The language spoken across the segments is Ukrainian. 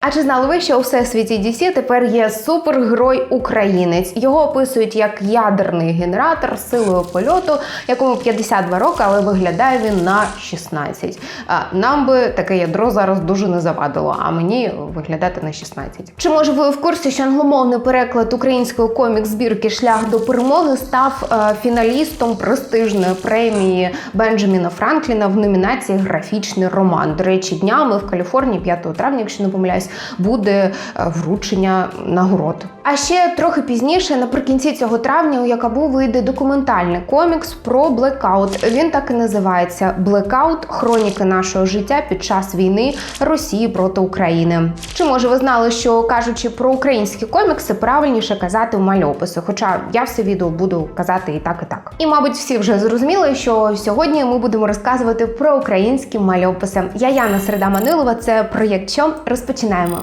А чи знали ви, що у всесвіті DC тепер є супергерой українець? Його описують як ядерний генератор силою польоту, якому 52 роки, але виглядає він на 16. А нам би таке ядро зараз дуже не завадило, а мені виглядати на 16. Чи може ви в курсі, що англомовний переклад української комікс-збірки Шлях до перемоги став е, фіналістом престижної премії Бенджаміна Франкліна в номінації Графічний роман. До речі, днями в Каліфорнії, 5 травня, якщо не помиляюсь, буде е, вручення нагород. А ще трохи пізніше, наприкінці цього травня, у Якабу вийде документальний комікс про блекаут. Він так і називається Блекаут хроніки нашого життя під час війни Росії проти України. Чи може ви знали, що кажучи про українські комікси, правильніше казати в мальописи? Хоча я все відео буду казати і так, і так. І мабуть, всі вже зрозуміли, що сьогодні ми будемо розказувати про українські мальописи. Я Яна Середа Манилова. Це проєкт що розпочинаємо.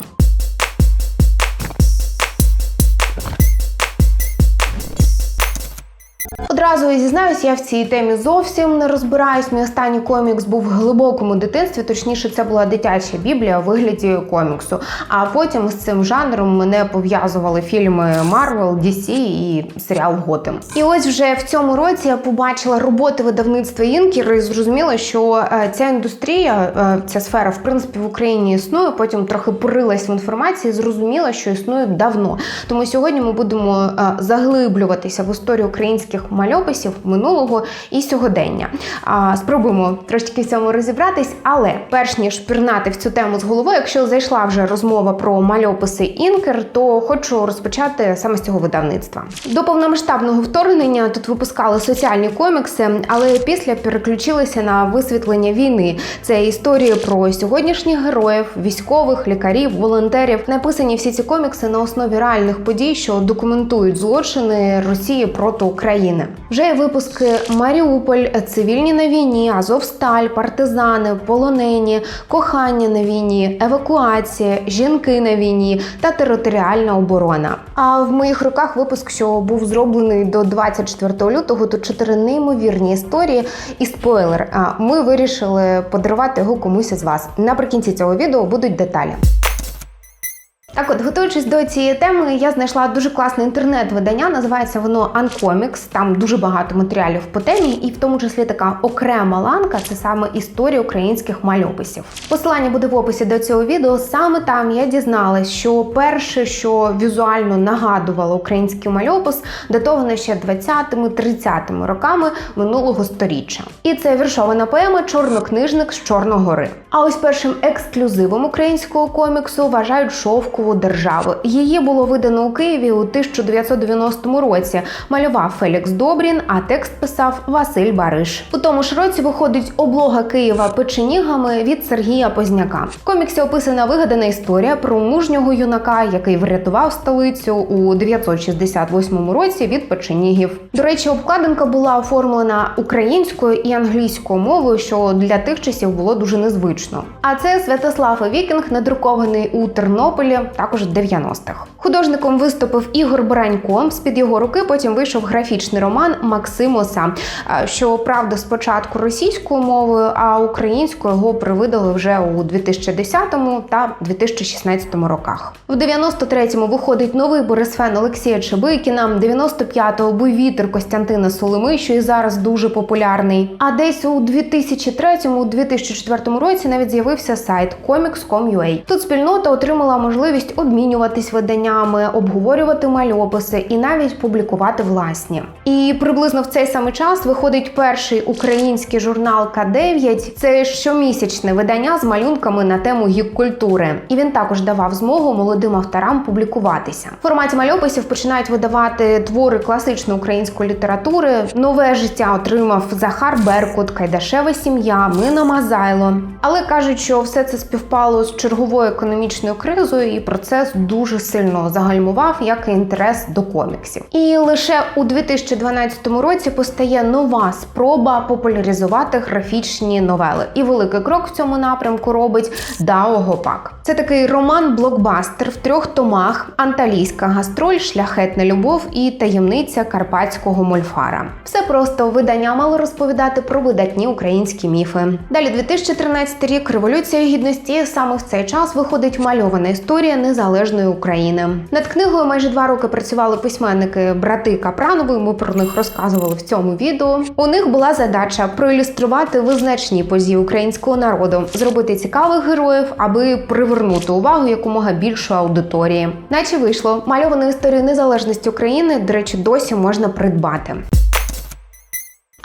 Одразу і зізнаюсь, я в цій темі зовсім не розбираюсь. Мій останній комікс був в глибокому дитинстві. Точніше, це була дитяча біблія у вигляді коміксу. А потім з цим жанром мене пов'язували фільми Marvel, DC і серіал Готэм. І ось вже в цьому році я побачила роботи видавництва Інкер і зрозуміла, що е, ця індустрія, е, ця сфера, в принципі, в Україні існує. Потім трохи порилась в інформації, зрозуміла, що існує давно. Тому сьогодні ми будемо е, заглиблюватися в історію українських мальописів минулого і сьогодення. А, Спробуємо трошки в цьому розібратись, але перш ніж пірнати в цю тему з головою, якщо зайшла вже розмова про мальописи Інкер, то хочу розпочати саме з цього видавництва. До повномасштабного вторгнення тут випускали соціальні комікси, але після переключилися на висвітлення війни. Це історії про сьогоднішніх героїв, військових, лікарів, волонтерів. Написані всі ці комікси на основі реальних подій, що документують злочини Росії проти України. Вже є випуски Маріуполь, цивільні на війні, Азовсталь, партизани, полонені, кохання на війні, евакуація, жінки на війні та територіальна оборона. А в моїх руках випуск, що був зроблений до 24 лютого, тут чотири неймовірні історії і спойлер. Ми вирішили подарувати його комусь із вас. Наприкінці цього відео будуть деталі. Так от, готуючись до цієї теми, я знайшла дуже класне інтернет-видання. Називається воно Uncomics. Там дуже багато матеріалів по темі, і в тому числі така окрема ланка це саме історія українських мальописів. Посилання буде в описі до цього відео. Саме там я дізналась, що перше, що візуально нагадувало український мальопис, датовано ще 20-30 роками минулого сторіччя. І це віршована поема Чорнокнижник з Чорногори. А ось першим ексклюзивом українського коміксу вважають шовку державу. Її було видано у Києві у 1990 році. Малював Фелікс Добрін, а текст писав Василь Бариш. У тому ж році виходить облога Києва печенігами від Сергія Позняка. В коміксі описана вигадана історія про мужнього юнака, який врятував столицю у 968 році від печенігів. До речі, обкладинка була оформлена українською і англійською мовою, що для тих часів було дуже незвично. А це Святослав Вікінг, надрукований у Тернополі також 90-х. Художником виступив Ігор Баранько. З під його руки потім вийшов графічний роман Максимоса. Що правда, спочатку російською мовою, а українською його привидали вже у 2010 та 2016 роках. В 93-му виходить новий Борисфен Олексія Чебикіна, 95-го Буйвітер Костянтина Солими, що і зараз дуже популярний. А десь у 2003-2004 році навіть з'явився сайт comics.com.ua. Тут спільнота отримала можливість обмінюватись виданнями, обговорювати мальописи і навіть публікувати власні. І приблизно в цей самий час виходить перший український журнал К9. Це щомісячне видання з малюнками на тему гік-культури. І він також давав змогу молодим авторам публікуватися. В форматі мальописів починають видавати твори класичної української літератури. Нове життя отримав Захар Беркут, Кайдашева сім'я, Мина Мазайло. Але кажуть, що все це співпало з черговою економічною кризою, і процес дуже сильно загальмував, як і інтерес до коміксів. І лише у 2012 році постає нова спроба популяризувати графічні новели. І великий крок в цьому напрямку робить Дао Гопак. Це такий роман-блокбастер в трьох томах: Анталійська гастроль, шляхетна любов і таємниця карпатського мольфара. Все просто видання мало розповідати про видатні українські міфи. Далі 2013 рік революція гідності. Саме в цей час виходить мальована історія незалежної України. Над книгою майже два роки працювали письменники брати Капранови. Ми про них розказували в цьому відео. У них була задача проілюструвати визначні події українського народу, зробити цікавих героїв, аби привернути увагу якомога більшої аудиторії. Наче вийшло мальовану історію незалежності України. До речі, досі можна придбати.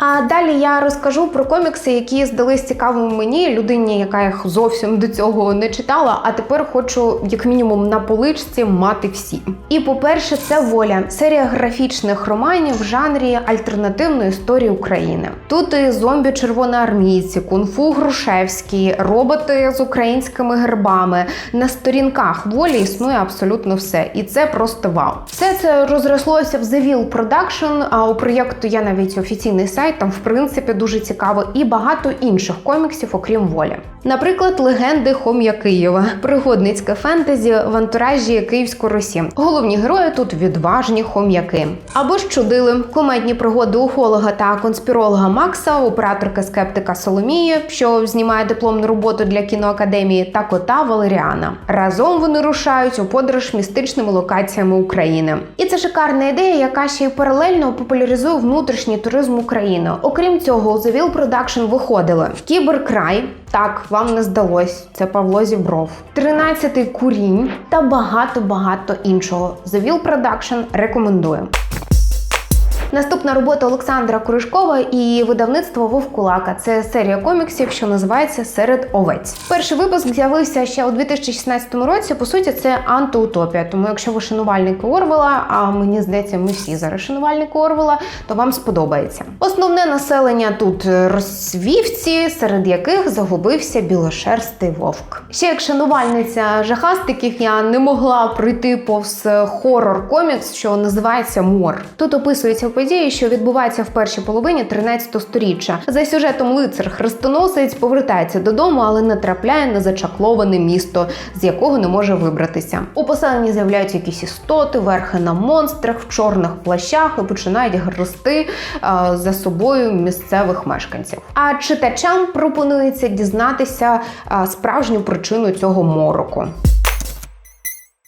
А далі я розкажу про комікси, які здались цікавими мені, людині, яка їх зовсім до цього не читала, а тепер хочу, як мінімум, на поличці мати всі. І по-перше, це воля серія графічних романів в жанрі альтернативної історії України. Тут і зомбі червоноармійці, кунг-фу Грушевський, роботи з українськими гербами. На сторінках волі існує абсолютно все, і це просто вау. Все це розрослося в The Will Production, А у проєкту є навіть офіційний сайт. Там, в принципі, дуже цікаво, і багато інших коміксів, окрім волі. Наприклад, легенди Хом'я Києва, пригодницьке фентезі в антуражі Київської Русі. Головні герої тут відважні хом'яки. Або ж чудили комедні пригоди ухолога та конспіролога Макса, операторка скептика Соломії, що знімає дипломну роботу для кіноакадемії, та кота Валеріана. Разом вони рушають у подорож містичними локаціями України. І це шикарна ідея, яка ще й паралельно популяризує внутрішній туризм України. Окрім цього, у Will Production виходили Кіберкрай. Так, вам не здалось. Це Павло Зібров, 13-й курінь та багато-багато іншого. The Will Production рекомендую. Наступна робота Олександра Куришкова і видавництво Вовкулака. Це серія коміксів, що називається Серед овець. Перший випуск з'явився ще у 2016 році. По суті, це антиутопія. Тому, якщо ви шанувальники Орвела, а мені здається, ми всі зараз шанувальники Орвела, то вам сподобається. Основне населення тут розсвівці, серед яких загубився білошерстий вовк. Ще як шанувальниця жахастиків, я не могла пройти повз хорор комікс, що називається Мор. Тут описується події, що відбуваються в першій половині 13 сторіччя. За сюжетом лицар хрестоносець повертається додому, але натрапляє на зачакловане місто, з якого не може вибратися. У поселенні з'являються якісь істоти, верхи на монстрах в чорних плащах і починають грести а, за собою місцевих мешканців. А читачам пропонується дізнатися а, справжню причину цього мороку.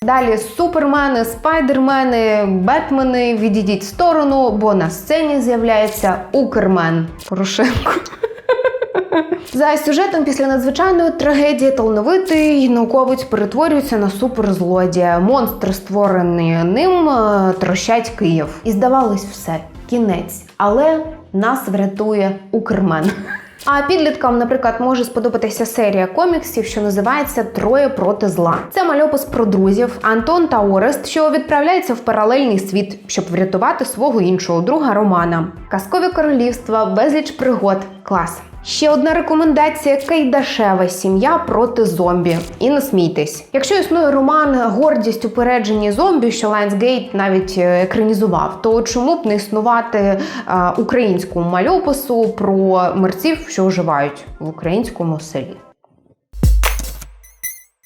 Далі супермени, спайдермени, бетмени, відійдіть в сторону, бо на сцені з'являється Укрмен Порошенко. За сюжетом після надзвичайної трагедії талановитий науковець перетворюється на суперзлодія. Монстр, створений ним, е, трощать Київ. І здавалось все, кінець. Але нас врятує Укрмен. А підліткам, наприклад, може сподобатися серія коміксів, що називається Троє проти зла. Це мальопис про друзів Антон та Орест, що відправляються в паралельний світ, щоб врятувати свого іншого друга Романа. Казкові королівства, безліч пригод, клас. Ще одна рекомендація: Кайдашева сім'я проти зомбі. І не смійтесь. Якщо існує роман Гордість упереджені зомбі, що Lionsgate навіть е, екранізував, то чому б не існувати а, українському мальопису про мерців, що оживають в українському селі?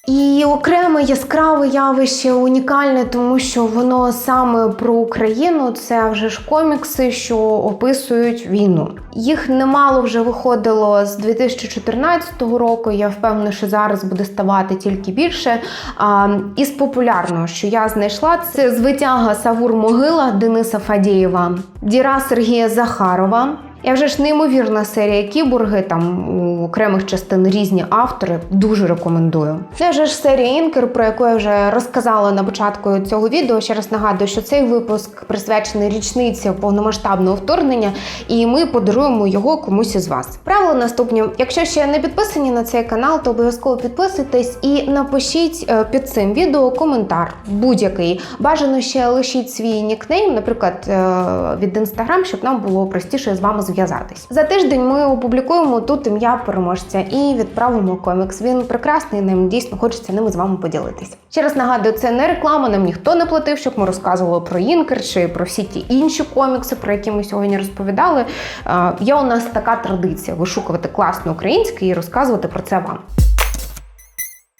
І окреме яскраве явище унікальне, тому що воно саме про Україну. Це вже ж комікси, що описують війну. Їх немало вже виходило з 2014 року. Я впевнена, що зараз буде ставати тільки більше. А, Із популярного, що я знайшла, це звитяга Савур Могила Дениса Фадєєва, Діра Сергія Захарова. Я вже ж неймовірна серія кіборги, там у окремих частин різні автори. Дуже рекомендую. Це вже ж серія Інкер, про яку я вже розказала на початку цього відео. Ще раз нагадую, що цей випуск присвячений річниці повномасштабного вторгнення, і ми подаруємо його комусь із вас. Правило наступні: якщо ще не підписані на цей канал, то обов'язково підписуйтесь і напишіть е, під цим відео коментар будь-який. Бажано ще лишіть свій нікнейм, наприклад, е, від інстаграм, щоб нам було простіше з вами зв'язатися зв'язатись. За тиждень ми опублікуємо тут ім'я переможця і відправимо комікс. Він прекрасний, ним дійсно хочеться ними з вами поділитись. Ще раз нагадую, це не реклама, нам ніхто не платив, щоб ми розказували про Інкер чи про всі ті інші комікси, про які ми сьогодні розповідали. Е, Є у нас така традиція вишукувати класне українське і розказувати про це вам.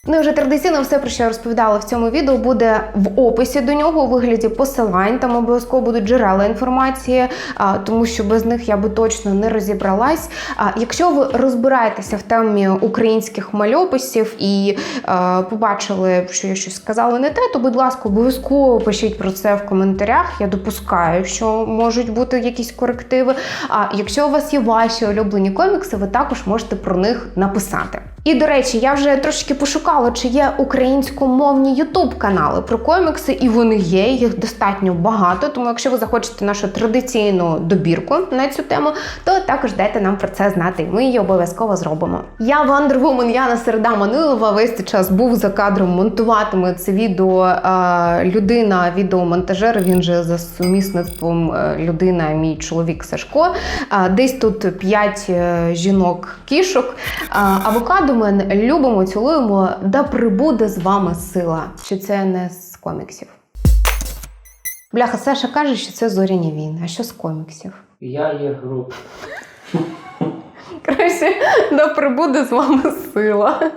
Ну вже традиційно все, про що я розповідала в цьому відео, буде в описі до нього у вигляді посилань. Там обов'язково будуть джерела інформації, тому що без них я би точно не розібралась. А якщо ви розбираєтеся в темі українських мальописів і побачили, що я щось сказала не те, то будь ласка, обов'язково пишіть про це в коментарях. Я допускаю, що можуть бути якісь корективи. А якщо у вас є ваші улюблені комікси, ви також можете про них написати. І до речі, я вже трошки пошукала, чи є українськомовні ютуб канали про комікси, і вони є. Їх достатньо багато. Тому, якщо ви захочете нашу традиційну добірку на цю тему, то також дайте нам про це знати. Ми її обов'язково зробимо. Я Woman, Яна Середа Манилова. Весь цей час був за кадром, монтуватиме це відео е, людина, відеомонтажер. Він же за сумісництвом е, людина, мій чоловік Сашко. Е, Десь тут п'ять е, жінок-кішок. А, Авокадо ми любимо, цілуємо, да прибуде з вами сила. Чи це не з коміксів? Бляха, Саша каже, що це зоряні війни. А що з коміксів? Я є груп. Краще да прибуде з вами сила.